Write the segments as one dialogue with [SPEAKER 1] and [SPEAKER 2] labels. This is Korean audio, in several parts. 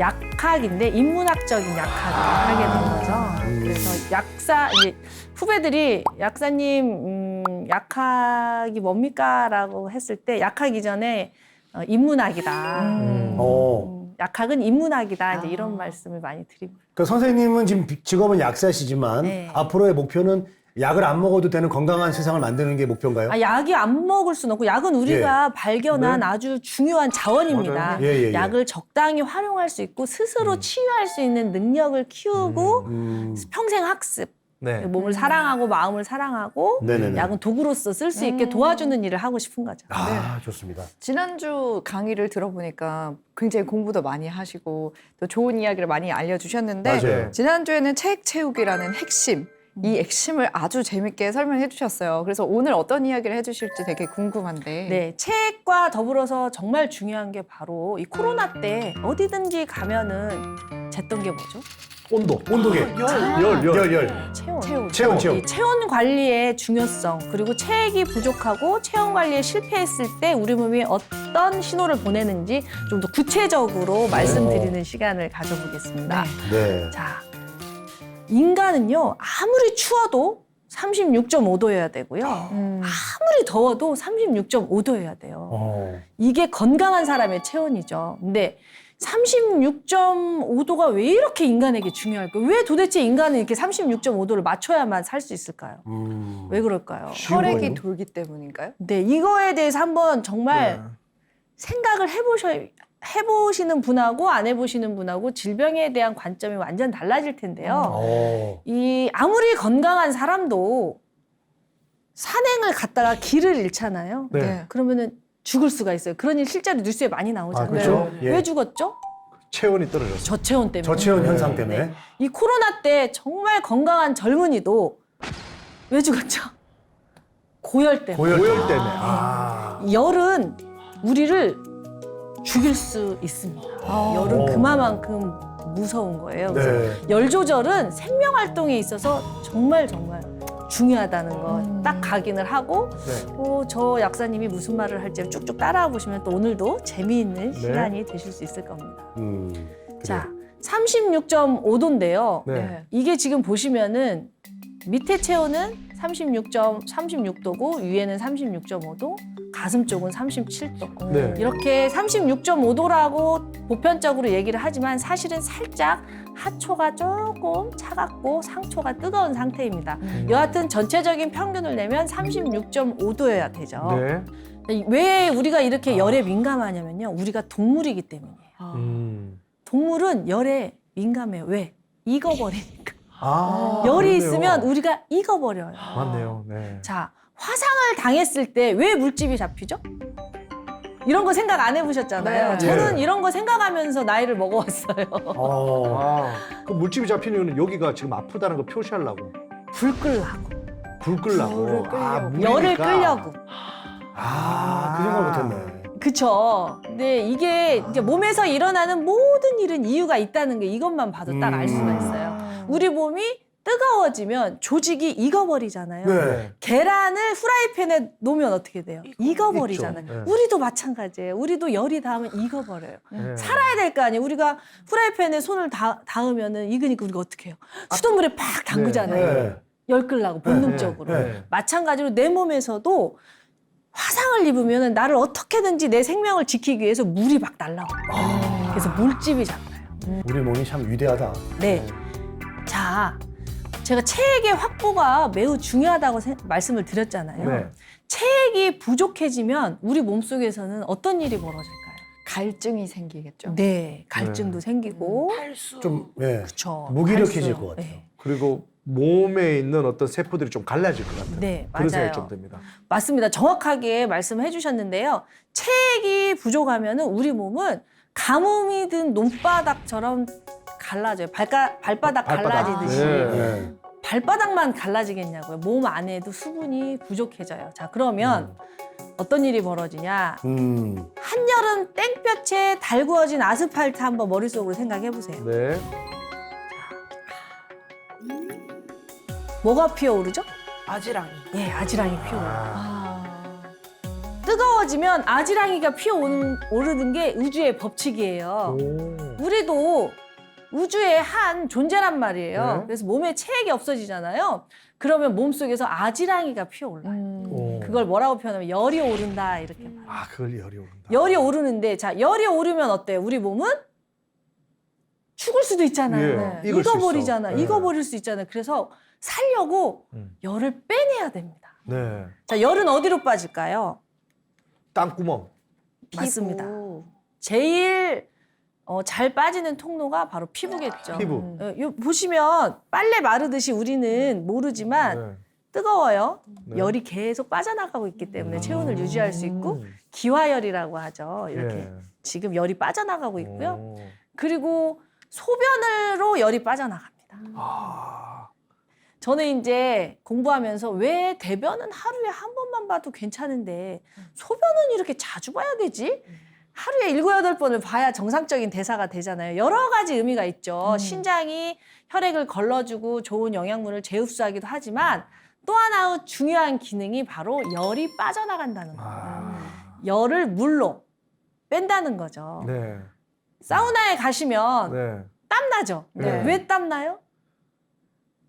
[SPEAKER 1] 약학인데 인문학적인 약학을 하게 된 거죠. 그래서 약사 이제 후배들이 약사님 음, 약학이 뭡니까라고 했을 때 약학 이전에 어, 인문학이다.
[SPEAKER 2] 음.
[SPEAKER 3] 어.
[SPEAKER 1] 음, 약학은 인문학이다. 이제
[SPEAKER 2] 아.
[SPEAKER 1] 이런 말씀을 많이 드리고.
[SPEAKER 3] 그 선생님은 지금 직업은 약사시지만
[SPEAKER 1] 네.
[SPEAKER 3] 앞으로의 목표는 약을 안 먹어도 되는 건강한 세상을 만드는 게 목표인가요?
[SPEAKER 1] 아, 약이 안 먹을 수는 없고 약은 우리가 발견한
[SPEAKER 2] 네.
[SPEAKER 1] 아주 중요한 자원입니다.
[SPEAKER 2] 맞아요.
[SPEAKER 3] 예, 예, 예.
[SPEAKER 1] 약을 적당히 활용할 수 있고 스스로 치유할 수 있는 능력을 키우고
[SPEAKER 3] 음.
[SPEAKER 1] 평생 학습.
[SPEAKER 2] 네.
[SPEAKER 1] 몸을 사랑하고 마음을 사랑하고
[SPEAKER 3] 네네네.
[SPEAKER 1] 약은 도구로서 쓸 수 있게
[SPEAKER 4] 음.
[SPEAKER 1] 도와주는 일을 하고 싶은 거죠.
[SPEAKER 3] 아, 좋습니다.
[SPEAKER 4] 지난주 강의를 들어보니까 굉장히 공부도 많이 하시고 또 좋은 이야기를 많이 알려주셨는데
[SPEAKER 3] 맞아요.
[SPEAKER 4] 지난주에는 책 채우기라는 핵심 이 핵심을 아주 재밌게 설명해 주셨어요. 그래서 오늘 어떤 이야기를 해 주실지 되게 궁금한데
[SPEAKER 1] 네, 책과 더불어서 정말 중요한 게 바로 이 코로나 때 어디든지 가면은 쟀던 게 뭐죠?
[SPEAKER 3] 온도, 온도계.
[SPEAKER 2] 열, 열, 열.
[SPEAKER 3] 열, 열.
[SPEAKER 1] 체온.
[SPEAKER 4] 체온.
[SPEAKER 3] 체온, 체온.
[SPEAKER 1] 이 체온 관리의 중요성 그리고 체액이 부족하고 체온 관리에 실패했을 때 우리 몸이 어떤 신호를 보내는지 좀 더 구체적으로 말씀드리는 시간을 가져보겠습니다.
[SPEAKER 3] 네.
[SPEAKER 1] 자, 인간은요 아무리 추워도 36.5도여야 되고요.
[SPEAKER 4] 음.
[SPEAKER 1] 아무리 더워도 36.5도여야 돼요.
[SPEAKER 3] 어.
[SPEAKER 1] 이게 건강한 사람의 체온이죠. 근데 36.5도가 왜 이렇게 인간에게 중요할까요? 왜 도대체 인간은 이렇게 36.5도를 맞춰야만 살 수 있을까요?
[SPEAKER 3] 음.
[SPEAKER 1] 왜 그럴까요?
[SPEAKER 4] 혈액이 돌기 때문인가요?
[SPEAKER 1] 네, 이거에 대해서 한번 정말
[SPEAKER 2] 네.
[SPEAKER 1] 생각을 해보셔, 해보시는 분하고 안 해보시는 분하고 질병에 대한 관점이 완전 달라질 텐데요.
[SPEAKER 3] 어.
[SPEAKER 1] 이 아무리 건강한 사람도 산행을 갔다가 길을 잃잖아요.
[SPEAKER 2] 네.
[SPEAKER 1] 그러면은 죽을 수가 있어요. 그런 일 실제로 뉴스에 많이
[SPEAKER 3] 아,
[SPEAKER 1] 나오잖아요.
[SPEAKER 3] 그렇죠? 예.
[SPEAKER 1] 왜 죽었죠?
[SPEAKER 2] 체온이 떨어졌어.
[SPEAKER 1] 저체온 때문에.
[SPEAKER 3] 저체온 현상
[SPEAKER 1] 네.
[SPEAKER 3] 때문에.
[SPEAKER 1] 이 코로나 때 정말 건강한 젊은이도 왜 죽었죠? 고열 때문에.
[SPEAKER 3] 고열. 때문에. 아.
[SPEAKER 1] 열은 우리를 죽일 수 있습니다. 열은
[SPEAKER 3] 오.
[SPEAKER 1] 그만큼 무서운 거예요. 그래서
[SPEAKER 3] 네.
[SPEAKER 1] 열 조절은 생명 활동에 있어서 정말 정말 중요하다는 거
[SPEAKER 4] 음.
[SPEAKER 1] 딱 각인을 하고
[SPEAKER 2] 네.
[SPEAKER 1] 또 저 약사님이 무슨 말을 할지 쭉쭉 따라와 보시면 또 오늘도 재미있는
[SPEAKER 2] 네.
[SPEAKER 1] 시간이 되실 수 있을 겁니다.
[SPEAKER 3] 음.
[SPEAKER 1] 자, 36.5도인데요.
[SPEAKER 2] 네.
[SPEAKER 1] 이게 지금 보시면은 밑에 체온은 36.36도고 위에는 36.5도, 가슴 쪽은 37도.
[SPEAKER 2] 네.
[SPEAKER 1] 이렇게 36.5도라고 보편적으로 얘기를 하지만 사실은 살짝 하초가 조금 차갑고 상초가 뜨거운 상태입니다.
[SPEAKER 2] 음.
[SPEAKER 1] 여하튼 전체적인 평균을 내면 36.5도여야 되죠.
[SPEAKER 2] 네.
[SPEAKER 1] 왜 우리가 이렇게 열에 민감하냐면요. 우리가 동물이기 때문이에요.
[SPEAKER 2] 음.
[SPEAKER 1] 동물은 열에 민감해요. 왜? 익어버리니까.
[SPEAKER 3] 아.
[SPEAKER 1] 열이
[SPEAKER 2] 그러네요.
[SPEAKER 1] 있으면 우리가 익어버려요.
[SPEAKER 2] 맞네요. 네.
[SPEAKER 1] 자, 화상을 당했을 때 왜 물집이 잡히죠? 이런 거 생각 안 해보셨잖아요.
[SPEAKER 4] 네.
[SPEAKER 1] 저는
[SPEAKER 3] 네.
[SPEAKER 1] 이런 거 생각하면서 나이를 먹어왔어요.
[SPEAKER 3] 어.
[SPEAKER 2] 아, 그 물집이 잡히는 이유는 여기가 지금 아프다는 거 표시하려고.
[SPEAKER 1] 불 끌라고.
[SPEAKER 2] 불 끌라고.
[SPEAKER 4] 불을 끌려고.
[SPEAKER 2] 아,
[SPEAKER 1] 열을
[SPEAKER 2] 물이니까.
[SPEAKER 1] 끌려고.
[SPEAKER 3] 아, 그 생각 못했네.
[SPEAKER 1] 그쵸. 근데 이게 이제 몸에서 일어나는 모든 일은 이유가 있다는 게 이것만 봐도 딱 알 수가
[SPEAKER 3] 음.
[SPEAKER 1] 있어요. 우리 몸이 뜨거워지면 조직이 익어버리잖아요.
[SPEAKER 3] 네.
[SPEAKER 1] 계란을 후라이팬에 놓으면 어떻게 돼요? 익어버리잖아요.
[SPEAKER 2] 네.
[SPEAKER 1] 우리도 마찬가지예요. 우리도 열이 닿으면 익어버려요.
[SPEAKER 2] 네.
[SPEAKER 1] 살아야 될 거 아니에요. 우리가 후라이팬에 손을 닿, 닿으면은 익으니까 우리가 어떻게 해요? 수돗물에 팍 담그잖아요.
[SPEAKER 3] 네.
[SPEAKER 1] 열 끌라고 본능적으로.
[SPEAKER 3] 네,
[SPEAKER 2] 네.
[SPEAKER 1] 마찬가지로 내 몸에서도 화상을 입으면 나를 어떻게든지 내 생명을 지키기 위해서 물이 막 날라와요.
[SPEAKER 3] 아.
[SPEAKER 1] 그래서 물집이 잡혀요.
[SPEAKER 3] 우리 몸이 참 위대하다.
[SPEAKER 1] 네. 자, 제가 체액의 확보가 매우 중요하다고 세- 말씀을 드렸잖아요.
[SPEAKER 2] 네.
[SPEAKER 1] 체액이 부족해지면 우리 몸속에서는 어떤 일이 벌어질까요?
[SPEAKER 4] 갈증이 생기겠죠.
[SPEAKER 1] 네, 갈증도
[SPEAKER 2] 네.
[SPEAKER 1] 생기고,
[SPEAKER 3] 좀 예.
[SPEAKER 1] 그렇죠.
[SPEAKER 3] 무기력해질 것 같아요.
[SPEAKER 1] 네.
[SPEAKER 2] 그리고 몸에 있는 어떤 세포들이 좀 갈라질 것 같아요.
[SPEAKER 1] 네,
[SPEAKER 2] 그런 생각이. 좀 듭니다.
[SPEAKER 1] 맞습니다. 정확하게 말씀해 주셨는데요. 체액이 부족하면 우리 몸은 가뭄이 든 논바닥처럼 갈라져요. 발가, 발바닥,
[SPEAKER 2] 발바닥.
[SPEAKER 1] 갈라지듯이.
[SPEAKER 2] 네.
[SPEAKER 3] 네.
[SPEAKER 1] 발바닥만 갈라지겠냐고요. 몸 안에도 수분이 부족해져요. 자, 그러면 어떤 일이 벌어지냐.
[SPEAKER 3] 음.
[SPEAKER 1] 한여름 땡볕에 달구어진 아스팔트 한번 머릿속으로 생각해 보세요.
[SPEAKER 2] 네.
[SPEAKER 1] 뭐가 피어오르죠?
[SPEAKER 5] 아지랑이.
[SPEAKER 1] 예, 아지랑이 피어오르요
[SPEAKER 4] 아.
[SPEAKER 1] 뜨거워지면 아지랑이가 피어오르는 게 우주의 법칙이에요.
[SPEAKER 2] 오.
[SPEAKER 1] 우리도 우주의 한 존재란 말이에요.
[SPEAKER 2] 네.
[SPEAKER 1] 그래서 몸에 체액이 없어지잖아요. 그러면 몸 속에서 아지랑이가 피어올라요.
[SPEAKER 4] 음.
[SPEAKER 2] 오.
[SPEAKER 1] 그걸 뭐라고 표현하면 열이 오른다 이렇게 말해요.
[SPEAKER 2] 아, 그걸 열이 오른다.
[SPEAKER 1] 열이 오르는데 자 열이 오르면 어때 요? 우리 몸은 죽을 수도 있잖아요.
[SPEAKER 2] 예,
[SPEAKER 4] 네.
[SPEAKER 2] 익을 수
[SPEAKER 1] 익어버리잖아.
[SPEAKER 2] 있어. 예.
[SPEAKER 1] 익어버릴 수 있잖아요. 그래서 살려고
[SPEAKER 2] 음.
[SPEAKER 1] 열을 빼내야 됩니다.
[SPEAKER 2] 네.
[SPEAKER 1] 자 열은 어디로 빠질까요?
[SPEAKER 2] 땅구멍.
[SPEAKER 1] 맞습니다.
[SPEAKER 4] 피부.
[SPEAKER 1] 제일 어, 잘 빠지는 통로가 바로 피부겠죠.
[SPEAKER 2] 피부.
[SPEAKER 4] 음.
[SPEAKER 1] 어, 요 보시면 빨래 마르듯이 우리는 모르지만
[SPEAKER 2] 네.
[SPEAKER 1] 뜨거워요.
[SPEAKER 2] 네.
[SPEAKER 1] 열이 계속 빠져나가고 있기 때문에
[SPEAKER 2] 음.
[SPEAKER 1] 체온을 유지할 수 있고 기화열이라고 하죠. 이렇게
[SPEAKER 2] 예.
[SPEAKER 1] 지금 열이 빠져나가고 있고요.
[SPEAKER 2] 오.
[SPEAKER 1] 그리고 소변으로 열이 빠져나갑니다.
[SPEAKER 2] 아.
[SPEAKER 1] 저는 이제 공부하면서 왜 대변은 하루에 한 번만 봐도 괜찮은데 소변은 이렇게 자주 봐야 되지? 하루에 일곱 여덟 번을 봐야 정상적인 대사가 되잖아요. 여러 가지 의미가 있죠.
[SPEAKER 4] 음.
[SPEAKER 1] 신장이 혈액을 걸러주고 좋은 영양분을 재흡수하기도 하지만 또 하나 중요한 기능이 바로 열이 빠져나간다는 거예요.
[SPEAKER 2] 아.
[SPEAKER 1] 열을 물로 뺀다는 거죠.
[SPEAKER 2] 네.
[SPEAKER 1] 사우나에 가시면
[SPEAKER 2] 네.
[SPEAKER 1] 땀 나죠.
[SPEAKER 2] 네.
[SPEAKER 1] 왜 땀 나요?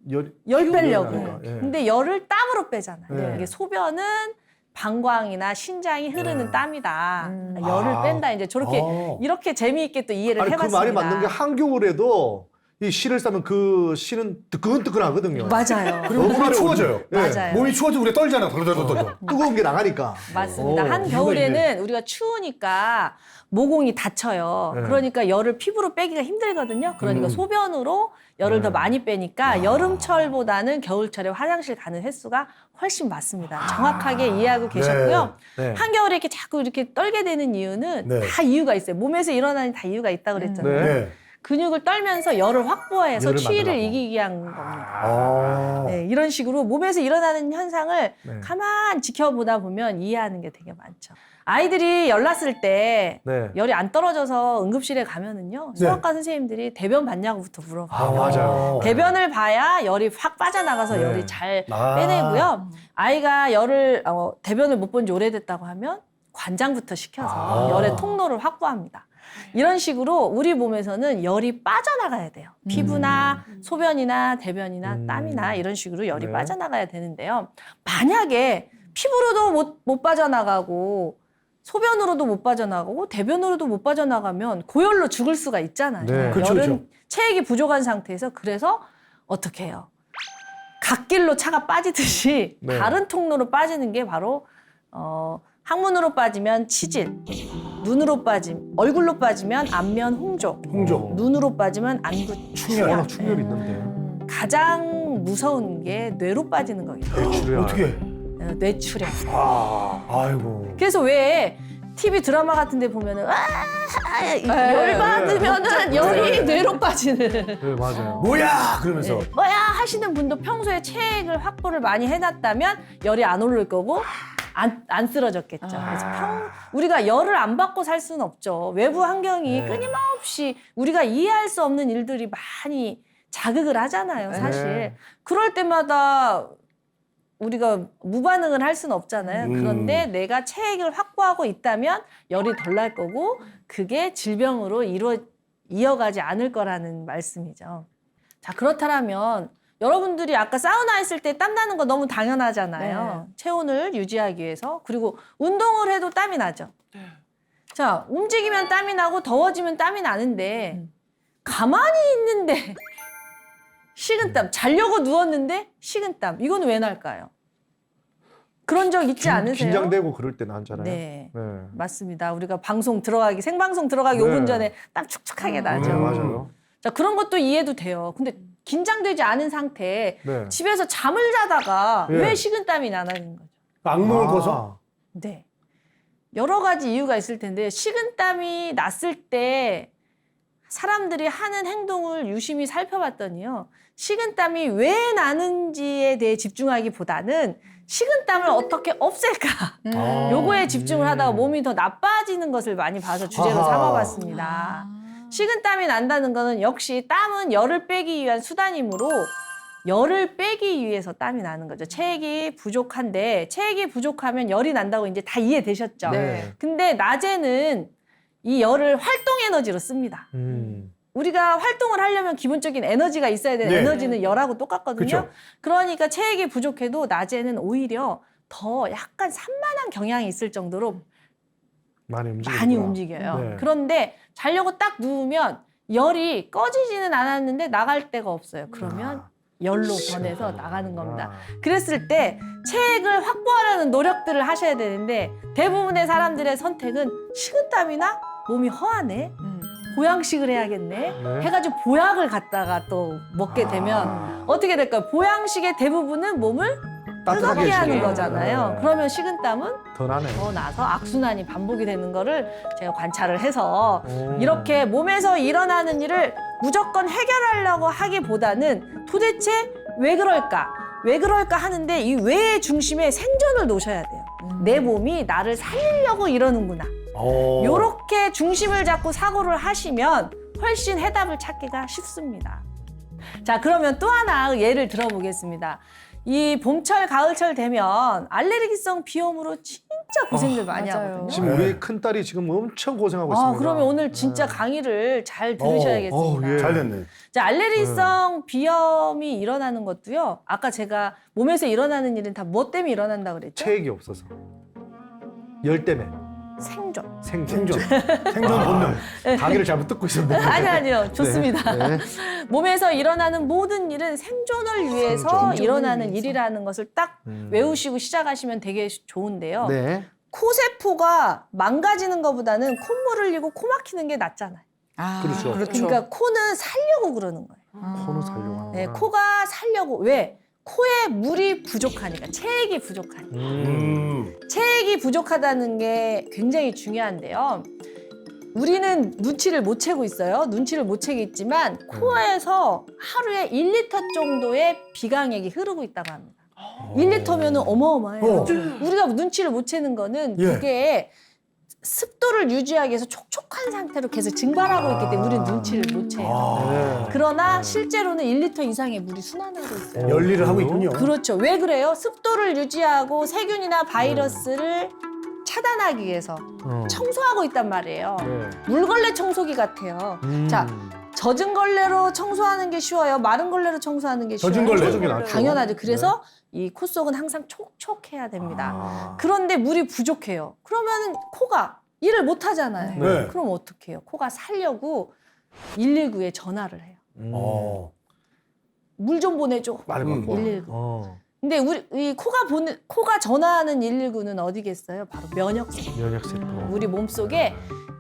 [SPEAKER 2] 열,
[SPEAKER 1] 열 빼려고.
[SPEAKER 2] 예.
[SPEAKER 1] 근데 열을 땀으로 빼잖아요.
[SPEAKER 2] 네.
[SPEAKER 1] 이게 소변은 방광이나 신장이 흐르는
[SPEAKER 2] 네.
[SPEAKER 1] 땀이다.
[SPEAKER 4] 음.
[SPEAKER 1] 열을
[SPEAKER 2] 아.
[SPEAKER 1] 뺀다. 이제 저렇게
[SPEAKER 3] 어.
[SPEAKER 1] 이렇게 재미있게 또 이해를
[SPEAKER 2] 아니 그
[SPEAKER 1] 해봤습니다.
[SPEAKER 2] 말이 맞는 게 한겨울에도 이 실을 싸면 그 실은 뜨끈뜨끈하거든요.
[SPEAKER 1] 맞아요.
[SPEAKER 3] 그리고 몸이 추워져요.
[SPEAKER 2] 예.
[SPEAKER 1] 맞아요.
[SPEAKER 3] 몸이 추워지면 우리가 떨잖아. 덜덜덜덜.
[SPEAKER 2] 뜨거운 게 나가니까.
[SPEAKER 1] 맞습니다.
[SPEAKER 2] 오,
[SPEAKER 1] 한
[SPEAKER 3] 이유가
[SPEAKER 1] 겨울에는 우리가 추우니까 모공이 닫혀요.
[SPEAKER 2] 네.
[SPEAKER 1] 그러니까 열을 피부로 빼기가 힘들거든요. 그러니까
[SPEAKER 3] 음.
[SPEAKER 1] 소변으로 열을
[SPEAKER 2] 네.
[SPEAKER 1] 더 많이 빼니까
[SPEAKER 3] 아.
[SPEAKER 1] 여름철보다는 겨울철에 화장실 가는 횟수가 훨씬 많습니다. 정확하게 이해하고 계셨고요.
[SPEAKER 2] 네.
[SPEAKER 1] 한겨울에 이렇게 자꾸 이렇게 떨게 되는 이유는
[SPEAKER 3] 네.
[SPEAKER 1] 다 이유가 있어요. 몸에서 일어나는 다 이유가 있다고 그랬잖아요.
[SPEAKER 2] 네.
[SPEAKER 3] 네.
[SPEAKER 1] 근육을 떨면서 열을 확보해서
[SPEAKER 2] 열을
[SPEAKER 1] 추위를
[SPEAKER 2] 만들라고.
[SPEAKER 1] 이기기 위한 겁니다.
[SPEAKER 3] 아.
[SPEAKER 1] 네, 이런 식으로 몸에서 일어나는 현상을
[SPEAKER 2] 네.
[SPEAKER 1] 가만 지켜보다 보면 이해하는 게 되게 많죠. 아이들이 열 났을 때
[SPEAKER 2] 네.
[SPEAKER 1] 열이 안 떨어져서 응급실에 가면은요.
[SPEAKER 3] 네.
[SPEAKER 1] 소아과 선생님들이 대변 봤냐고부터
[SPEAKER 2] 아,
[SPEAKER 1] 물어봐요.
[SPEAKER 2] 맞아요.
[SPEAKER 1] 대변을 봐야 열이 확 빠져나가서
[SPEAKER 2] 네.
[SPEAKER 1] 열이 잘
[SPEAKER 3] 아.
[SPEAKER 1] 빼내고요. 아이가 열을 어, 대변을 못 본 지 오래됐다고 하면 관장부터 시켜서
[SPEAKER 3] 아.
[SPEAKER 1] 열의 통로를 확보합니다. 이런 식으로 우리 몸에서는 열이 빠져나가야 돼요. 피부나 소변이나 대변이나
[SPEAKER 2] 음.
[SPEAKER 1] 땀이나 이런 식으로 열이
[SPEAKER 2] 네.
[SPEAKER 1] 빠져나가야 되는데요. 만약에 피부로도 못, 못 빠져나가고 소변으로도 못 빠져나가고 대변으로도 못 빠져나가면 고열로 죽을 수가 있잖아요.
[SPEAKER 2] 네.
[SPEAKER 3] 그렇죠,
[SPEAKER 1] 열은
[SPEAKER 3] 그렇죠.
[SPEAKER 1] 체액이 부족한 상태에서 그래서 어떻게 해요? 갓길로 차가 빠지듯이
[SPEAKER 2] 네.
[SPEAKER 1] 다른 통로로 빠지는 게 바로 어, 항문으로 빠지면 치질, 눈으로 빠짐, 얼굴로 빠지면 안면 홍조,
[SPEAKER 3] 홍조.
[SPEAKER 1] 눈으로 빠지면 안구
[SPEAKER 3] 충혈.
[SPEAKER 2] 워낙
[SPEAKER 1] 충혈.
[SPEAKER 2] 충혈이 있는데.
[SPEAKER 4] 음.
[SPEAKER 1] 가장 무서운 게 뇌로 빠지는 거예요.
[SPEAKER 2] 배출혈.
[SPEAKER 3] 어떻게?
[SPEAKER 1] 어, 뇌출혈.
[SPEAKER 2] 아.
[SPEAKER 3] 아이고.
[SPEAKER 1] 그래서 왜 TV 드라마 같은 데 보면은 아, 아, 이- 열 받으면은 열이 뇌로 빠지는
[SPEAKER 2] 네, 맞아요.
[SPEAKER 3] 뭐야? 그러면서.
[SPEAKER 1] 네. 뭐야 하시는 분도 평소에 체액을 확보를 많이 해놨다면 열이 안 오를 거고 안, 안 쓰러졌겠죠. 그래서 평, 우리가 열을 안 받고 살 수는 없죠. 외부 환경이
[SPEAKER 3] 네.
[SPEAKER 1] 끊임없이 우리가 이해할 수 없는 일들이 많이 자극을 하잖아요, 사실.
[SPEAKER 2] 네.
[SPEAKER 1] 그럴 때마다 우리가 무반응을 할 수는 없잖아요.
[SPEAKER 3] 음.
[SPEAKER 1] 그런데 내가 체액을 확보하고 있다면 열이 덜 날 거고 그게 질병으로 이루어 이어가지 않을 거라는 말씀이죠. 자 그렇다면 여러분들이 아까 사우나 했을 때 땀 나는 거 너무 당연하잖아요. 체온을 유지하기 위해서 그리고 운동을 해도 땀이 나죠. 자 움직이면 땀이 나고 더워지면 땀이 나는데 가만히 있는데 식은땀 자려고 누웠는데 식은땀 이건 왜 날까요? 그런 적 있지
[SPEAKER 2] 긴-
[SPEAKER 1] 않으세요?
[SPEAKER 2] 긴장되고 그럴 때 나잖아요.
[SPEAKER 1] 네.
[SPEAKER 2] 네.
[SPEAKER 1] 맞습니다. 우리가 방송 들어가기 생방송 들어가기
[SPEAKER 2] 네.
[SPEAKER 1] 5분 전에 땀 축축하게
[SPEAKER 4] 음.
[SPEAKER 1] 나죠.
[SPEAKER 2] 네, 맞아요.
[SPEAKER 1] 자 그런 것도 이해도 돼요. 근데 긴장되지 않은 상태에
[SPEAKER 2] 네.
[SPEAKER 1] 집에서 잠을 자다가
[SPEAKER 2] 예.
[SPEAKER 1] 왜 식은땀이 나는 거죠?
[SPEAKER 3] 악몽을
[SPEAKER 2] 아.
[SPEAKER 3] 꿔서.
[SPEAKER 1] 네. 여러 가지 이유가 있을 텐데 식은땀이 났을 때 사람들이 하는 행동을 유심히 살펴봤더니요. 식은땀이 왜 나는지에 대해 집중하기보다는 식은땀을 어떻게 없앨까?
[SPEAKER 4] 음.
[SPEAKER 3] 아.
[SPEAKER 1] 요거에 집중을 하다가 몸이 더 나빠지는 것을 많이 봐서 주제로
[SPEAKER 2] 아하.
[SPEAKER 1] 삼아봤습니다. 식은땀이 난다는 거는 역시 땀은 열을 빼기 위한 수단이므로 열을 빼기 위해서 땀이 나는 거죠. 체액이 부족한데 체액이 부족하면 열이 난다고 이제 다 이해되셨죠.
[SPEAKER 4] 네.
[SPEAKER 1] 근데 낮에는 이 열을 활동 에너지로 씁니다.
[SPEAKER 2] 음.
[SPEAKER 1] 우리가 활동을 하려면 기본적인 에너지가 있어야 되는
[SPEAKER 3] 네.
[SPEAKER 1] 에너지는 열하고 똑같거든요.
[SPEAKER 3] 그쵸.
[SPEAKER 1] 그러니까 체액이 부족해도 낮에는 오히려 더 약간 산만한 경향이 있을 정도로
[SPEAKER 2] 많이 움직이고.
[SPEAKER 1] 많이 움직여요.
[SPEAKER 2] 네.
[SPEAKER 1] 그런데 자려고 딱 누우면 열이 꺼지지는 않았는데 나갈 데가 없어요. 그러면 열로 번해서 나가는 겁니다. 그랬을 때 체액을 확보하려는 노력들을 하셔야 되는데 대부분의 사람들의 선택은 식은땀이나 몸이 허하네.
[SPEAKER 4] 음.
[SPEAKER 1] 보양식을 해야겠네.
[SPEAKER 2] 네.
[SPEAKER 1] 해가지고 보약을 갖다가 또 먹게 되면
[SPEAKER 4] 아.
[SPEAKER 1] 어떻게 될까요? 보양식의 대부분은 몸을 뜨겁게 하는
[SPEAKER 2] 해주고.
[SPEAKER 1] 거잖아요.
[SPEAKER 2] 네.
[SPEAKER 1] 그러면 식은땀은
[SPEAKER 2] 더 나네.
[SPEAKER 1] 더 나서 악순환이 반복이 되는 거를 제가 관찰을 해서
[SPEAKER 2] 오.
[SPEAKER 1] 이렇게 몸에서 일어나는 일을 무조건 해결하려고 하기보다는 도대체 왜 그럴까? 왜 그럴까 하는데 이 왜의 중심에 생존을 놓으셔야 돼요. 내 몸이 나를 살리려고 이러는구나.
[SPEAKER 3] 어.
[SPEAKER 1] 요렇게 중심을 잡고 사고를 하시면 훨씬 해답을 찾기가 쉽습니다. 자, 그러면 또 하나 예를 들어보겠습니다. 이 봄철, 가을철 되면 알레르기성 비염으로 진짜 고생들 많이
[SPEAKER 4] 맞아요.
[SPEAKER 1] 하거든요.
[SPEAKER 2] 지금
[SPEAKER 3] 네.
[SPEAKER 2] 우리 큰 딸이 지금 엄청 고생하고 있습니다.
[SPEAKER 1] 아, 그러면 오늘 진짜
[SPEAKER 2] 네.
[SPEAKER 1] 강의를 잘
[SPEAKER 3] 어,
[SPEAKER 1] 들으셔야겠습니다.
[SPEAKER 2] 어, 예.
[SPEAKER 3] 잘 됐네.
[SPEAKER 1] 자, 알레르기성 비염이 일어나는 것도요. 아까 제가 몸에서 일어나는 일은 다뭐 때문에 일어난다 그랬죠?
[SPEAKER 2] 체액이 없어서. 열 때문에.
[SPEAKER 1] 생존.
[SPEAKER 2] 생존.
[SPEAKER 3] 생존. 생존 본능.
[SPEAKER 2] 강의를 잘못 듣고 있었는데.
[SPEAKER 1] 아니 아니요. 좋습니다.
[SPEAKER 2] 네.
[SPEAKER 1] 몸에서 일어나는 모든 일은 생존을 위해서
[SPEAKER 2] 생존을
[SPEAKER 1] 일어나는
[SPEAKER 4] 위해서.
[SPEAKER 1] 일이라는 것을 딱
[SPEAKER 2] 음.
[SPEAKER 1] 외우시고 시작하시면 되게 좋은데요.
[SPEAKER 2] 네.
[SPEAKER 1] 코세포가 망가지는 것보다는 콧물 흘리고 코 막히는 게 낫잖아요.
[SPEAKER 4] 아,
[SPEAKER 2] 그렇죠.
[SPEAKER 4] 그렇죠.
[SPEAKER 1] 그러니까 코는 살려고 그러는 거예요.
[SPEAKER 4] 아.
[SPEAKER 2] 코는 살려고 하는
[SPEAKER 1] 네, 코가 살려고 왜? 코에 물이 부족하니까 체액이 부족하니까.
[SPEAKER 2] 음.
[SPEAKER 3] 음.
[SPEAKER 1] 체액이 부족하다는 게 굉장히 중요한데요. 우리는 눈치를 못 채고 있어요. 눈치를 못 채고 있지만 코에서 하루에 1리터 정도의 비강액이 흐르고 있다고 합니다. 1리터면은 어마어마해요.
[SPEAKER 3] 어.
[SPEAKER 1] 우리가 눈치를 못 채는 거는
[SPEAKER 3] 예.
[SPEAKER 1] 그게 습도를 유지하기 위해서 한 상태로 계속 증발하고 있기 때문에 우리는 눈치를 못 채요.
[SPEAKER 3] 아.
[SPEAKER 2] 네.
[SPEAKER 1] 그러나 실제로는 1리터 이상의 물이 순환하고 있어요.
[SPEAKER 3] 열일을 하고 있군요.
[SPEAKER 1] 그렇죠. 왜 그래요? 습도를 유지하고 세균이나 바이러스를 차단하기 위해서
[SPEAKER 2] 어.
[SPEAKER 1] 청소하고 있단 말이에요.
[SPEAKER 2] 네.
[SPEAKER 1] 물걸레 청소기 같아요.
[SPEAKER 2] 음.
[SPEAKER 1] 자, 젖은 걸레로 청소하는 게 쉬워요. 마른 걸레로 청소하는 게 쉬워요.
[SPEAKER 3] 젖은 걸레.
[SPEAKER 2] 젖은 게 낫죠.
[SPEAKER 1] 당연하죠. 그래서 이 코 속은 항상 촉촉해야 됩니다.
[SPEAKER 2] 아.
[SPEAKER 1] 그런데 물이 부족해요. 그러면 코가 일을 못 하잖아요.
[SPEAKER 3] 네.
[SPEAKER 1] 그럼 어떻게 해요? 코가 살려고 119에 전화를 해요.
[SPEAKER 2] 음.
[SPEAKER 3] 어.
[SPEAKER 1] 물 좀 보내줘.
[SPEAKER 2] 말
[SPEAKER 3] 음.
[SPEAKER 2] 바꿔.
[SPEAKER 1] 119.
[SPEAKER 2] 어.
[SPEAKER 1] 근데 우리 이 코가 보는 코가 전화하는 119는 어디겠어요? 바로 면역세포.
[SPEAKER 2] 면역세포.
[SPEAKER 1] 우리 몸 속에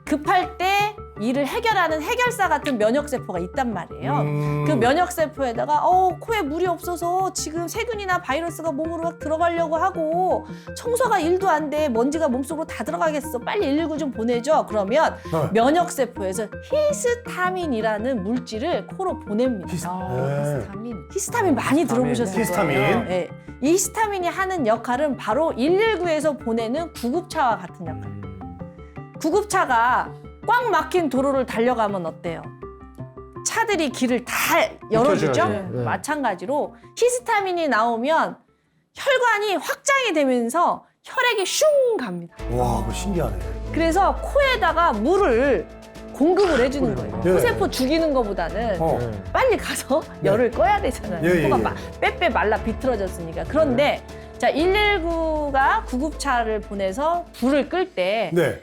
[SPEAKER 1] 급할 때 일을 해결하는 해결사 같은 면역세포가 있단 말이에요.
[SPEAKER 3] 음.
[SPEAKER 1] 그 면역세포에다가 어 코에 물이 없어서 지금 세균이나 바이러스가 몸으로 막 들어가려고 하고 청소가 일도 안 돼 먼지가 몸속으로 다 들어가겠어 빨리 119 좀 보내줘 그러면
[SPEAKER 3] 네.
[SPEAKER 1] 면역세포에서 히스타민이라는 물질을 코로 보냅니다.
[SPEAKER 3] 히스-
[SPEAKER 4] 아,
[SPEAKER 3] 네.
[SPEAKER 4] 히스타민.
[SPEAKER 1] 히스타민 많이 들어보셨을
[SPEAKER 3] 히스타민.
[SPEAKER 1] 거예요. 네. 이 히스타민이 하는 역할은 바로 119에서 보내는 구급차와 같은 역할.
[SPEAKER 2] 음.
[SPEAKER 1] 구급차가 꽉 막힌 도로를 달려가면 어때요? 차들이 길을 다 열어주죠?
[SPEAKER 2] 네.
[SPEAKER 1] 마찬가지로 히스타민이 나오면 혈관이 확장이 되면서 혈액이 슝 갑니다.
[SPEAKER 3] 와, 그거 신기하네.
[SPEAKER 1] 그래서 코에다가 물을 공급을 해주는 거예요.
[SPEAKER 3] 네.
[SPEAKER 1] 코세포 죽이는 것보다는
[SPEAKER 3] 어.
[SPEAKER 2] 네.
[SPEAKER 1] 빨리 가서 열을 꺼야 되잖아요.
[SPEAKER 3] 예, 예,
[SPEAKER 1] 코가
[SPEAKER 3] 예.
[SPEAKER 1] 마- 빼빼 말라 비틀어졌으니까. 그런데 자 119가 구급차를 보내서 불을 끌 때
[SPEAKER 3] 네.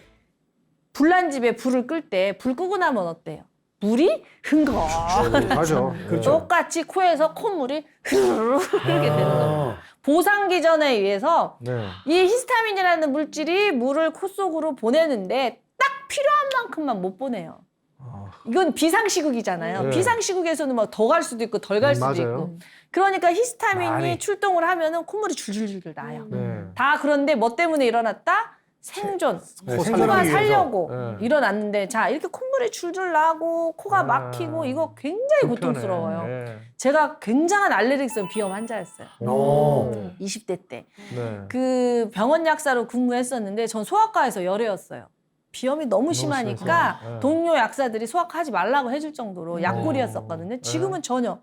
[SPEAKER 1] 불난 집에 불을 끌 때 불 끄고 나면 어때요? 물이 흥거.
[SPEAKER 2] 맞아.
[SPEAKER 3] 그렇죠.
[SPEAKER 1] 똑같이 코에서 콧물이 흐르르 흐르게 되는 거예요.
[SPEAKER 3] 아.
[SPEAKER 1] 보상 기전에 의해서
[SPEAKER 2] 네.
[SPEAKER 1] 이 히스타민이라는 물질이 물을 코 속으로 보내는데 딱 필요한 만큼만 못 보내요.
[SPEAKER 2] 아,
[SPEAKER 1] 이건 비상시국이잖아요.
[SPEAKER 2] 네.
[SPEAKER 1] 비상시국에서는 막 더 갈 수도 있고 덜 갈
[SPEAKER 2] 음,
[SPEAKER 1] 수도
[SPEAKER 2] 맞아요.
[SPEAKER 1] 있고. 그러니까 히스타민이
[SPEAKER 2] 많이.
[SPEAKER 1] 출동을 하면은 콧물이 줄줄줄 나요.
[SPEAKER 2] 네.
[SPEAKER 1] 다 그런데 뭐 때문에 일어났다? 생존.
[SPEAKER 3] 네,
[SPEAKER 2] 코
[SPEAKER 1] 코가
[SPEAKER 3] 위해서.
[SPEAKER 1] 살려고
[SPEAKER 2] 네.
[SPEAKER 1] 일어났는데 자 이렇게 콧물이 줄줄 나고 코가
[SPEAKER 2] 아,
[SPEAKER 1] 막히고 이거 굉장히
[SPEAKER 2] 불편해.
[SPEAKER 1] 고통스러워요.
[SPEAKER 2] 네.
[SPEAKER 1] 제가 굉장한 알레르기성 비염 환자였어요.
[SPEAKER 3] 오.
[SPEAKER 1] 20대 때.
[SPEAKER 2] 네.
[SPEAKER 1] 그 병원 약사로 근무했었는데 전 소아과에서 열애였어요. 비염이 너무 심하니까
[SPEAKER 2] 심해서. 네.
[SPEAKER 1] 동료 약사들이 소아과 하지 말라고 해줄 정도로
[SPEAKER 2] 어.
[SPEAKER 1] 약골이었었거든요. 지금은 전혀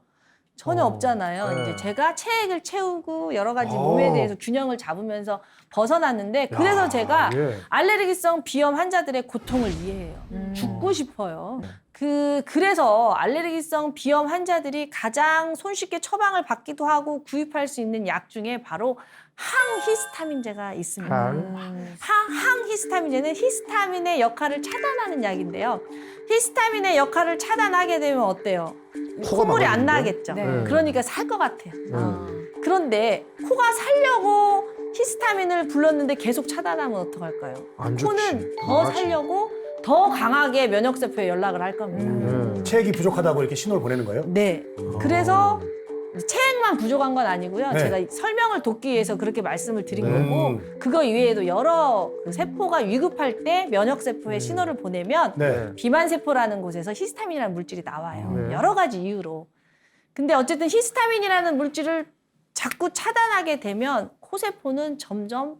[SPEAKER 1] 전혀
[SPEAKER 2] 어.
[SPEAKER 1] 없잖아요.
[SPEAKER 2] 네.
[SPEAKER 1] 이제 제가 체액을 채우고 여러 가지
[SPEAKER 2] 어.
[SPEAKER 1] 몸에 대해서 균형을 잡으면서 벗어났는데 그래서
[SPEAKER 2] 야,
[SPEAKER 1] 제가
[SPEAKER 2] 예.
[SPEAKER 1] 알레르기성 비염 환자들의 고통을 이해해요.
[SPEAKER 4] 음.
[SPEAKER 1] 죽고 싶어요.
[SPEAKER 2] 네.
[SPEAKER 1] 그 그래서 알레르기성 비염 환자들이 가장 손쉽게 처방을 받기도 하고 구입할 수 있는 약 중에 바로 항히스타민제가 있습니다.
[SPEAKER 2] 항.
[SPEAKER 4] 음.
[SPEAKER 1] 항, 항히스타민제는 히스타민의 역할을 차단하는 약인데요. 히스타민의 역할을 차단하게 되면 어때요?
[SPEAKER 2] 코가
[SPEAKER 1] 콧물이 안
[SPEAKER 2] 막히는데?
[SPEAKER 1] 나겠죠.
[SPEAKER 4] 네.
[SPEAKER 1] 그러니까 살 것 같아요.
[SPEAKER 4] 아.
[SPEAKER 1] 그런데 코가 살려고 히스타민을 불렀는데 계속 차단하면 어떡할까요?
[SPEAKER 2] 안 좋지.
[SPEAKER 1] 코는 더. 살려고 더 강하게 면역세포에 연락을 할 겁니다.
[SPEAKER 4] 음.
[SPEAKER 2] 네.
[SPEAKER 3] 체액이 부족하다고 이렇게 신호를 보내는 거예요?
[SPEAKER 1] 네. 그래서 체액만 부족한 건 아니고요.
[SPEAKER 3] 네.
[SPEAKER 1] 제가 설명을 돕기 위해서 그렇게 말씀을 드린
[SPEAKER 2] 네.
[SPEAKER 1] 거고 그거 이외에도 여러 그 세포가 위급할 때 면역 세포에 신호를 보내면
[SPEAKER 3] 네.
[SPEAKER 1] 비만 세포라는 곳에서 히스타민이라는 물질이 나와요.
[SPEAKER 2] 네.
[SPEAKER 1] 여러 가지 이유로. 근데 어쨌든 히스타민이라는 물질을 자꾸 차단하게 되면 코세포는 점점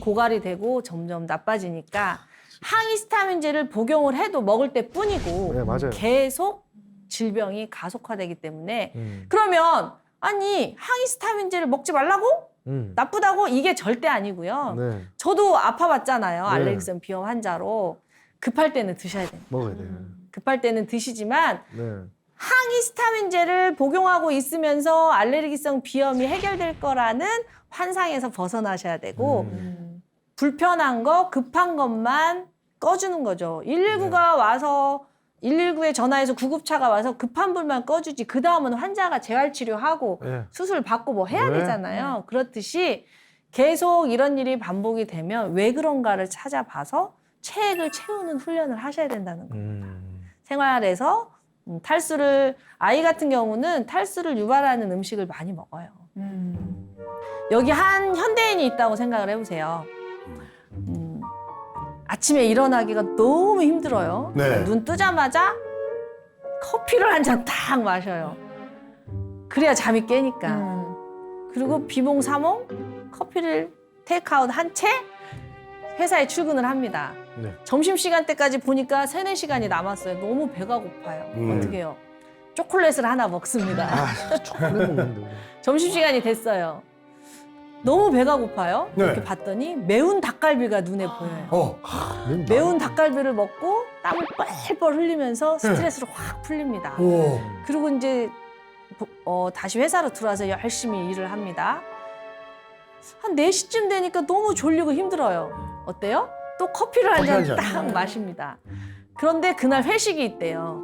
[SPEAKER 1] 고갈이 되고 점점 나빠지니까 항히스타민제를 복용을 해도 먹을 때 뿐이고
[SPEAKER 2] 네, 맞아요.
[SPEAKER 1] 계속 질병이 가속화되기 때문에
[SPEAKER 2] 음.
[SPEAKER 1] 그러면 아니 항히스타민제를 먹지 말라고
[SPEAKER 2] 음.
[SPEAKER 1] 나쁘다고 이게 절대 아니고요.
[SPEAKER 2] 네.
[SPEAKER 1] 저도 아파봤잖아요.
[SPEAKER 2] 네.
[SPEAKER 1] 알레르기성 비염 환자로 급할 때는 드셔야 돼요.
[SPEAKER 2] 먹어야 돼요.
[SPEAKER 1] 급할 때는 드시지만
[SPEAKER 2] 네.
[SPEAKER 1] 항히스타민제를 복용하고 있으면서 알레르기성 비염이 해결될 거라는 환상에서 벗어나셔야 되고
[SPEAKER 2] 음.
[SPEAKER 4] 음.
[SPEAKER 1] 불편한 거 급한 것만 꺼주는 거죠. 119가 와서 119에 전화해서 구급차가 와서 급한 불만 꺼주지 그 다음은 환자가 재활치료하고
[SPEAKER 2] 네.
[SPEAKER 1] 수술 받고 뭐 해야
[SPEAKER 2] 네.
[SPEAKER 1] 되잖아요. 그렇듯이 계속 이런 일이 반복이 되면 왜 그런가를 찾아봐서 체액을 채우는 훈련을 하셔야 된다는 거예요.
[SPEAKER 2] 음.
[SPEAKER 1] 생활에서 음, 탈수를 아이 같은 경우는 탈수를 유발하는 음식을 많이 먹어요.
[SPEAKER 4] 음.
[SPEAKER 1] 여기 한 현대인이 있다고 생각을 해보세요. 음, 아침에 일어나기가 너무 힘들어요.
[SPEAKER 3] 네.
[SPEAKER 1] 눈 뜨자마자 커피를 한 잔 딱 마셔요. 그래야 잠이 깨니까.
[SPEAKER 4] 음.
[SPEAKER 1] 그리고 비몽사몽 커피를 테이크아웃 한 채 회사에 출근을 합니다.
[SPEAKER 2] 네.
[SPEAKER 1] 점심 시간 때까지 보니까 세네 시간이 남았어요. 너무 배가 고파요.
[SPEAKER 3] 음.
[SPEAKER 1] 어떻게 해요? 초콜릿을 하나 먹습니다.
[SPEAKER 2] 아, 초콜릿 먹는데.
[SPEAKER 1] 점심 시간이 됐어요. 너무 배가 고파요.
[SPEAKER 3] 네.
[SPEAKER 1] 이렇게 봤더니 매운 닭갈비가 눈에 보여요.
[SPEAKER 3] 어.
[SPEAKER 1] 매운 닭갈비를 먹고 땀을 뻘뻘 흘리면서
[SPEAKER 3] 네.
[SPEAKER 1] 스트레스로 확 풀립니다.
[SPEAKER 3] 오.
[SPEAKER 1] 그리고 이제 어, 다시 회사로 들어와서 열심히 일을 합니다. 한 4시쯤 되니까 너무 졸리고 힘들어요. 어때요? 또 커피를 한
[SPEAKER 3] 커피
[SPEAKER 1] 한잔
[SPEAKER 3] 잔.
[SPEAKER 1] 딱 마십니다. 그런데 그날 회식이 있대요.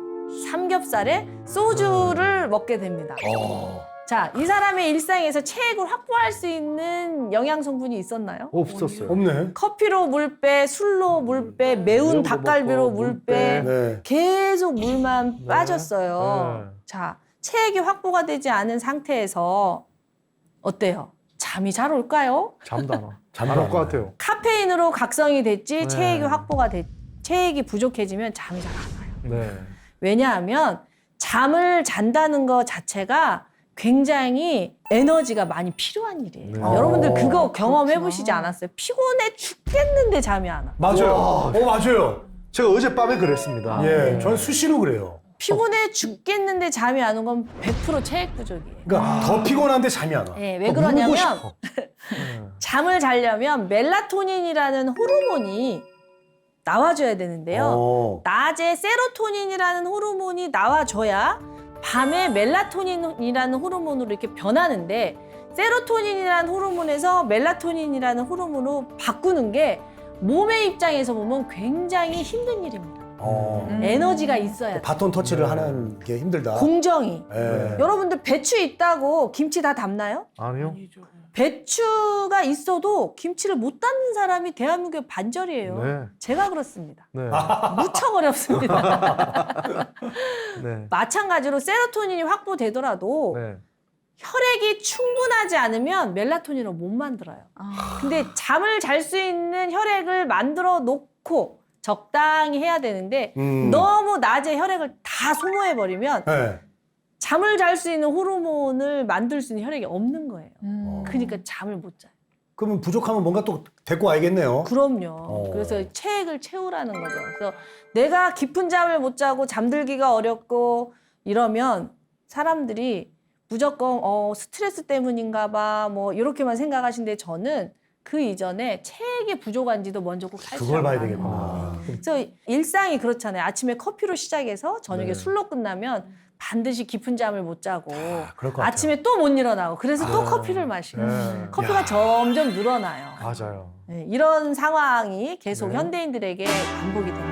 [SPEAKER 1] 삼겹살에 소주를 먹게 됩니다.
[SPEAKER 3] 어.
[SPEAKER 1] 자, 이 사람의 일상에서 체액을 확보할 수 있는 영양 성분이 있었나요?
[SPEAKER 2] 없었어요.
[SPEAKER 3] 없네.
[SPEAKER 1] 커피로 물 빼, 술로 물 빼, 매운
[SPEAKER 2] 매운 거
[SPEAKER 1] 닭갈비로
[SPEAKER 2] 먹고, 물물
[SPEAKER 1] 빼,
[SPEAKER 2] 빼.
[SPEAKER 3] 네.
[SPEAKER 1] 계속 물만
[SPEAKER 2] 네.
[SPEAKER 1] 빠졌어요.
[SPEAKER 2] 네.
[SPEAKER 1] 자, 체액이 확보가 되지 않은 상태에서 어때요? 잠이 잘 올까요?
[SPEAKER 2] 잠도 안 와.
[SPEAKER 3] 잠도
[SPEAKER 2] 안올 안것
[SPEAKER 3] 와요.
[SPEAKER 2] 같아요.
[SPEAKER 1] 카페인으로 각성이 됐지
[SPEAKER 2] 네.
[SPEAKER 1] 체액이 확보가 됐 체액이 부족해지면 잠이 잘 안 와요.
[SPEAKER 2] 네.
[SPEAKER 1] 왜냐하면 잠을 잔다는 것 자체가 굉장히 에너지가 많이 필요한 일이에요.
[SPEAKER 2] 네.
[SPEAKER 1] 여러분들 그거
[SPEAKER 3] 어,
[SPEAKER 1] 경험해
[SPEAKER 4] 그렇구나.
[SPEAKER 1] 보시지 않았어요? 피곤해 죽겠는데 잠이 안 와.
[SPEAKER 3] 맞아요.
[SPEAKER 2] 와.
[SPEAKER 3] 어, 맞아요.
[SPEAKER 2] 제가 어젯밤에 그랬습니다.
[SPEAKER 3] 예. 전 수시로 그래요.
[SPEAKER 1] 피곤해 죽겠는데 잠이 안 온 건 100% 체액 부족이에요.
[SPEAKER 3] 그러니까 더 피곤한데 잠이 안 와.
[SPEAKER 1] 예, 왜
[SPEAKER 2] 아,
[SPEAKER 1] 그러냐면.
[SPEAKER 2] 네.
[SPEAKER 1] 잠을 자려면 멜라토닌이라는 호르몬이 나와줘야 되는데요.
[SPEAKER 3] 어.
[SPEAKER 1] 낮에 세로토닌이라는 호르몬이 나와줘야 밤에 멜라토닌이라는 호르몬으로 이렇게 변하는데 세로토닌이라는 호르몬에서 멜라토닌이라는 호르몬으로 바꾸는 게 몸의 입장에서 보면 굉장히 힘든 일입니다.
[SPEAKER 3] 어.
[SPEAKER 4] 음.
[SPEAKER 1] 에너지가 있어야 돼.
[SPEAKER 3] 바톤 터치를
[SPEAKER 2] 네.
[SPEAKER 3] 하는 게 힘들다.
[SPEAKER 1] 공정이.
[SPEAKER 3] 예.
[SPEAKER 1] 여러분들 배추 있다고 김치 다 담나요?
[SPEAKER 2] 아니요.
[SPEAKER 1] 배추가 있어도 김치를 못 담는 사람이 대한민국의 반절이에요.
[SPEAKER 2] 네.
[SPEAKER 1] 제가 그렇습니다.
[SPEAKER 2] 네.
[SPEAKER 1] 무척 어렵습니다.
[SPEAKER 2] 네.
[SPEAKER 1] 마찬가지로 세로토닌이 확보되더라도
[SPEAKER 2] 네.
[SPEAKER 1] 혈액이 충분하지 않으면 멜라토닌을 못 만들어요.
[SPEAKER 4] 아.
[SPEAKER 1] 근데 잠을 잘 수 있는 혈액을 만들어 놓고 적당히 해야 되는데
[SPEAKER 3] 음.
[SPEAKER 1] 너무 낮에 혈액을 다 소모해 버리면
[SPEAKER 3] 예.
[SPEAKER 1] 잠을 잘 수 있는 호르몬을 만들 수 있는 혈액이 없는 거예요.
[SPEAKER 4] 음.
[SPEAKER 1] 그러니까 잠을 못 자요.
[SPEAKER 3] 그러면 부족하면 뭔가 또 데리고 와야겠네요.
[SPEAKER 1] 그럼요.
[SPEAKER 3] 어.
[SPEAKER 1] 그래서 체액을 채우라는 거죠. 그래서 내가 깊은 잠을 못 자고 잠들기가 어렵고 이러면 사람들이 무조건 어 스트레스 때문인가 봐 뭐 이렇게만 생각하시는데 저는 그 이전에 책이 부족한지도 먼저 꼭 살펴봐요.
[SPEAKER 3] 그걸 봐야 되겠구나.
[SPEAKER 1] 그래서 일상이 그렇잖아요. 아침에 커피로 시작해서 저녁에
[SPEAKER 3] 네.
[SPEAKER 1] 술로 끝나면 반드시 깊은 잠을 못 자고
[SPEAKER 3] 그럴 것 같아요.
[SPEAKER 1] 아침에 또 못 일어나고 그래서 또
[SPEAKER 2] 아.
[SPEAKER 1] 커피를 마시고
[SPEAKER 2] 네.
[SPEAKER 1] 커피가 점점 늘어나요.
[SPEAKER 2] 맞아요.
[SPEAKER 1] 네, 이런 상황이 계속
[SPEAKER 2] 네.
[SPEAKER 1] 현대인들에게 반복이 됩니다.